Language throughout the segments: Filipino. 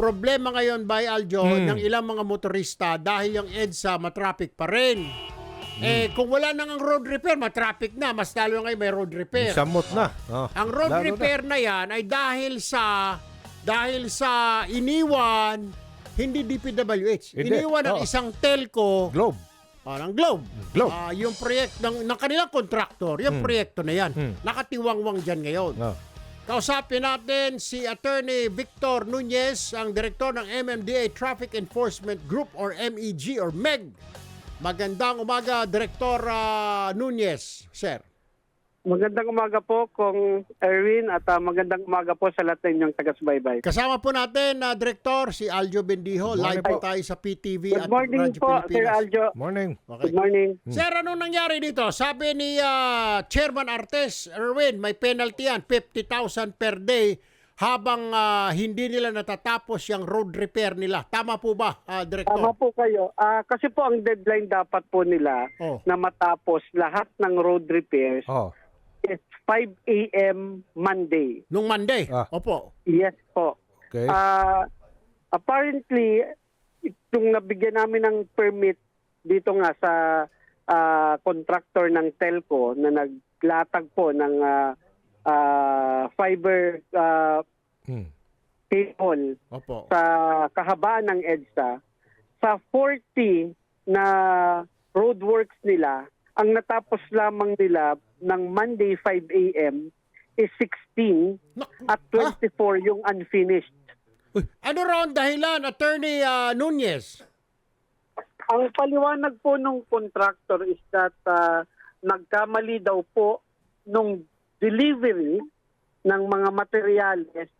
problema ngayon by Aljo Hmm. ng ilang mga motorista dahil yung EDSA matraffic pa rin. Hmm. Eh, kung wala nang ang road repair, matraffic na. Mas lalo ngayon may road repair. Samot na. Oh, Ang road lalo na. repair na. yan ay dahil sa dahil sa iniwan hindi DPWH. Hindi. Iniwan ng Oo. isang telco Globe. ah, ng Globe. Globe. Ah, yung proyekto ng, ng kanilang kontraktor, yung proyekto na yan. Hmm. Nakatiwangwang dyan ngayon. Oh. Kausapin natin si Attorney Victor Nunez, ang direktor ng MMDA Traffic Enforcement Group or MEG or MEG. Magandang umaga, Direktor ah, Nunez, sir. Magandang umaga po kung Erwin at ah, magandang umaga po sa lahat ng inyong taga-subaybay. Kasama po natin na Direktor si Aljo Bendijo. Live po tayo sa PTV Good at morning Radyo po, Sir. Aljo. Morning. Okay. Good morning. Sir, anong nangyari dito? Sabi ni ah, Chairman Artes, Erwin, may penalty yan, 50,000 per day habang ah, hindi nila natatapos yung road repair nila. Tama po ba, ah, Director? Tama po kayo. Ah, kasi po ang deadline dapat po nila Oh. na matapos lahat ng road repairs Oh. Is 5 a.m. Monday. Nung Monday? Ah. Opo. Yes po. Okay. Ah, apparently, itong nabigyan namin ng permit dito nga sa ah, contractor ng telco na naglatag po ng ah, ah, fiber ah, Hmm. cable Opo. sa kahabaan ng EDSA, sa 40 na roadworks nila, ang natapos lamang nila ng Monday 5 a.m. is 16 Naku. at 24 yung unfinished. Uy, ano raw ang dahilan, Attorney ah, Nunez? Ang paliwanag po ng contractor is that ah, nagkamali daw po nung delivery ng mga materyales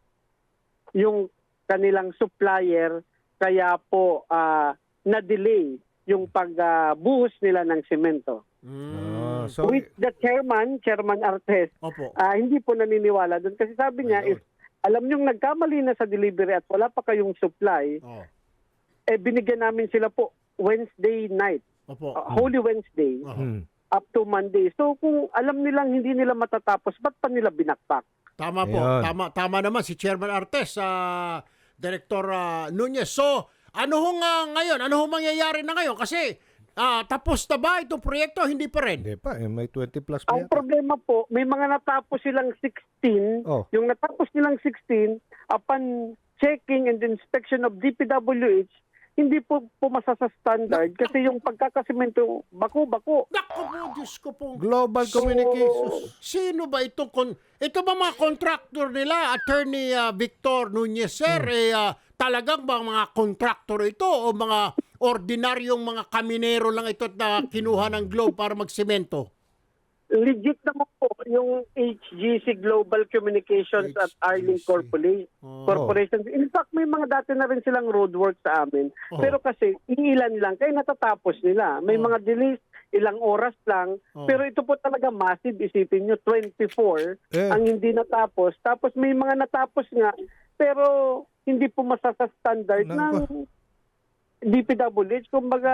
yung kanilang supplier kaya po ah, na-delay yung pagbuhos nila ng semento. Ah, so, With the chairman, Chairman Artes, Opo. ah, hindi po naniniwala doon kasi sabi niya Ayun. if alam niyong nagkamali na sa delivery at wala pa kayong supply, Oh. eh binigyan namin sila po Wednesday night, Opo. ah, Holy Wednesday, hmm. up to Monday. So kung alam nilang hindi nila matatapos, ba't pa nila binakpak? Tama po. Ayun. Tama tama naman si Chairman Artes, sa Director ah, Nunez. So, ano hong ah, ngayon? Ano hong mangyayari na ngayon? Kasi ah, tapos na ba itong proyekto? Hindi pa rin. Hindi pa. Eh, may 20 plus pa Ang yata. problema po, may mga natapos silang 16. Oh. Yung natapos nilang 16, upon checking and inspection of DPWH, hindi po pumasa sa standard kasi yung pagkakasimento, bako-bako. Naku po, Diyos ko po. Global So- Communications. Sino ba itong kon ito ba mga contractor nila Attorney ah, Victor Nunez sir Hmm. eh ah, talagang ba mga contractor ito o mga ordinaryong mga kaminero lang ito na kinuha ng Globe para magsemento? Legit naman po yung HGC Global Communications at Arling HGC. Corporation. Oh. Corporation. In fact, may mga dati na rin silang roadwork sa amin. Oh. Pero kasi, iilan lang. Kaya natatapos nila. May Oh. mga delays, ilang oras lang. Oh. Pero ito po talaga massive. Isipin nyo, 24 Eh. ang hindi natapos. Tapos may mga natapos nga, pero hindi po masasa standard Ano ng? DPWH. Kumbaga,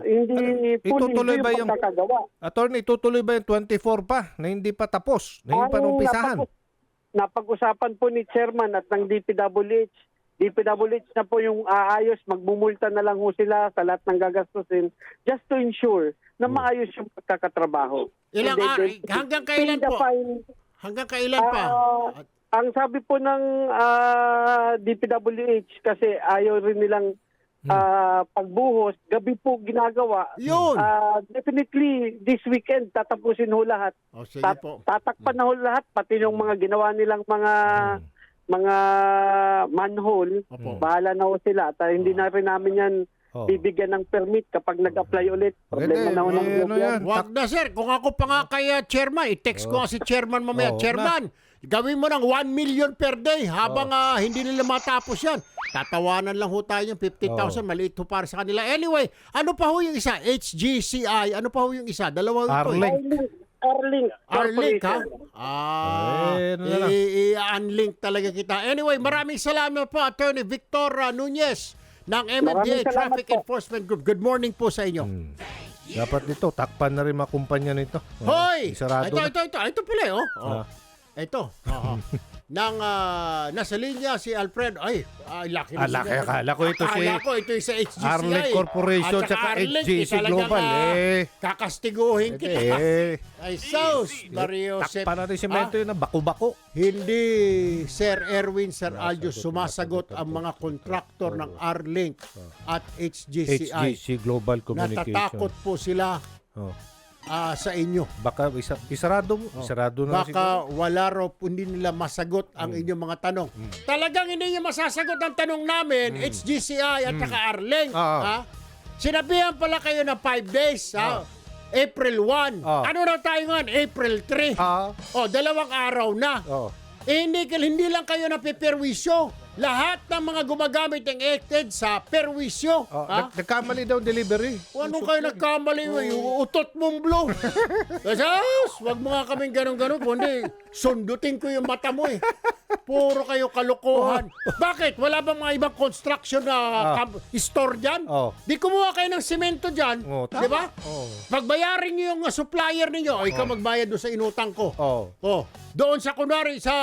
hindi po Ano, itutuloy yung ba yung- pagkakagawa. Attorney, tutuloy ba yung 24 pa na hindi pa tapos? Na hindi pa Ang nung pisahan? napag- Napag-usapan po ni chairman at ng DPWH. DPWH na po yung aayos, magmumulta na lang ho sila sa lahat ng gagastusin just to ensure na Hmm. maayos yung pagkakatrabaho. Ilang And then- ar- hanggang kailan po? fine. Hanggang kailan pa? Ah, ang sabi po ng ah, DPWH kasi ayaw rin nilang Hmm. ah, pagbuhos, gabi po ginagawa. Yun. Ah, definitely this weekend tatapusin ho lahat. o sige Tat- po. tatakpan na ho lahat pati yung mga ginawa nilang mga mga manhole. Opo. Bahala na ho sila. At ah, hindi na rin namin yan Oh. bibigyan ng permit kapag nag-apply ulit. Problema na ho ng eh, ano gobyerno. yan? Wag na sir, kung ako pa nga kay ah, chairman, i-text ko nga si chairman mamaya. Oo chairman, gawin mo ng 1 million per day habang ah, hindi nila matapos yan. Tatawanan lang ho tayo yung 50,000, maliit ho para sa kanila. Anyway, ano pa ho yung isa? HGCI, ano pa ho yung isa? Dalawa ho ito. eh. Arlink. Arlink. Arlink ha? Ah, Eh, ano i- i-unlink talaga kita. Anyway, maraming salamat po Attorney Victor ah, Nunez ng MMDA Traffic po. Enforcement Group. Good morning po sa inyo. Hmm. Dapat dito, takpan na rin mga kumpanya nito. Oh, Hoy! Isarado ito, na. ito, ito. Ito pala, eh, oh. oh. Ah. Ito. Oo. ng ah, nasa linya si Alfred. Ay, ay laki na Ah, laki. siya. Akala ko ito si Akala ko ito yung sa HGCI. Arlec Corporation At tsaka Arlec, HGC eh, talagang, Global, ah, eh. Kakastiguhin kita. Eh, Ay, Saus, Mario Josep. takpa natin semento Ah, yun na bako-bako. Hindi, Sir Erwin, Sir Aljo, sumasagot ang mga kontraktor ng Arlink at HGCI. HGC Global Communication. Natatakot po sila Oh. Ah, sa inyo. Baka isa, isarado mo. Isarado na siguro. Baka wala raw po hindi nila masagot ang Hmm. inyong mga tanong. Talagang hindi niyo masasagot ang tanong namin, HGCI at saka Arleng. Hmm. Oo. Ha? Sinabihan pala kayo na 5 days. Ha? April 1. Oo. Ano na tayo ngayon? April 3. Ah, O, dalawang araw na. oh. Eh, hindi, hindi lang kayo napiperwisyo. Lahat ng mga gumagamit ng ECTED sa perwisyo. Oh, ha? nag- nagkamali daw delivery. O, Ano kayo nagkamali? Yung utot mong blow. Kasas, wag mo nga kaming ganun-ganun. Kundi, sundutin ko yung mata mo eh. Puro kayo kalokohan. Bakit? Wala bang mga ibang construction na kab- store dyan? Oh. Di kumuha kayo ng semento dyan. Oh, tama. Di ba? Oh. Pagbayarin niyo yung supplier ninyo, o ikaw magbayad doon sa inutang ko. Oh. Oh, doon sa kunwari sa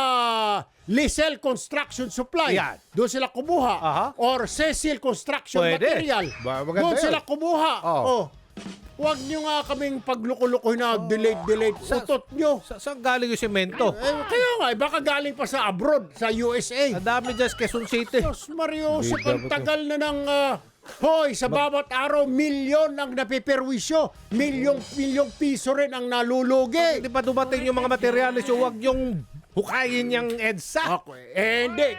Lisel Construction Supply. Yan. Doon sila kumuha. Aha. Or Cecil Construction Pwede. Material. Ba- maganda Doon yun. sila kumuha. Oh. Oh. Huwag nyo nga kaming pagluko-lukoy na delayed, delayed. Sa- Utot nyo. Sa, saan galing yung semento? Eh, kaya nga, eh, baka galing pa sa abroad, sa USA. Ang dami dyan sa Quezon City. Diyos Mario, ang dapat tagal na ng... ah, Hoy, sa bawat araw, milyon ang napiperwisyo. Milyong, milyong piso rin ang nalulugi. Hindi pa dumating yung mga materialis yung wag yung hukayin yung EDSA. Okay. Eh, hindi.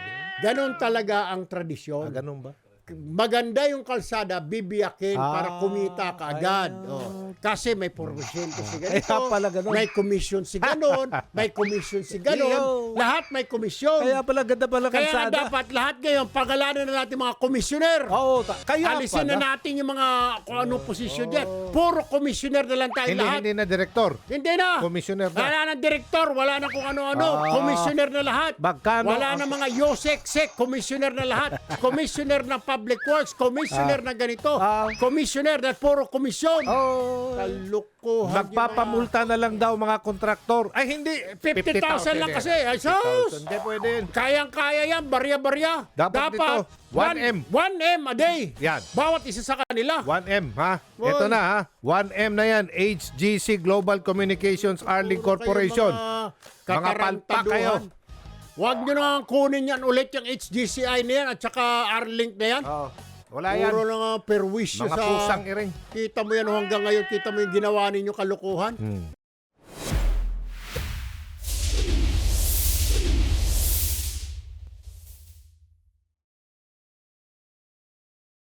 Ganon talaga ang tradisyon. Ah, ganun ba? Maganda yung kalsada, bibiyakin Ah, para kumita ka agad. Oh. Kasi may porsyento si ganito, Kaya pala ganon. may commission si ganon, may commission si ganon, lahat may komisyon. Kaya pala ganda pala Kaya kalsada. dapat lahat ngayon, pagalanan na natin mga komisyoner. Oo, ta- kaya Alisin pala. na natin yung mga kung anong posisyon dyan. Puro komisyoner na lang tayo Hindi, lahat. hindi na direktor. Hindi na. Commissioner na. Wala na direktor, wala na kung ano-ano. Ah. Commissioner na lahat. Magkano Wala na mga yosek-sek. Commissioner na lahat. Commissioner ng Public Works. Commissioner na ganito. Ah. Commissioner na puro komisyon. Oh, Kalukuhan. magpapamulta na lang daw mga kontraktor. Ay, hindi. 50,000 lang kasi. Ay, sus! 50,000. Hindi pwede yun. Kayang-kaya yan, barya-barya. Dapat dito, 1M. 1M a day. Yan. Bawat isa sa kanila. 1M, ha? Oy. Ito na, ha? 1M na yan. HGC Global Communications Arling Corporation. Mga, Mga palpak kayo. Huwag nyo na kunin yan ulit yung HGCI na yan at saka Arlink na yan. Oh, wala yan. Puro lang uh, perwisyo Mga sa... pusang iring. Kita mo yan hanggang ngayon, kita mo yung ginawa ninyo kalukuhan. Hmm.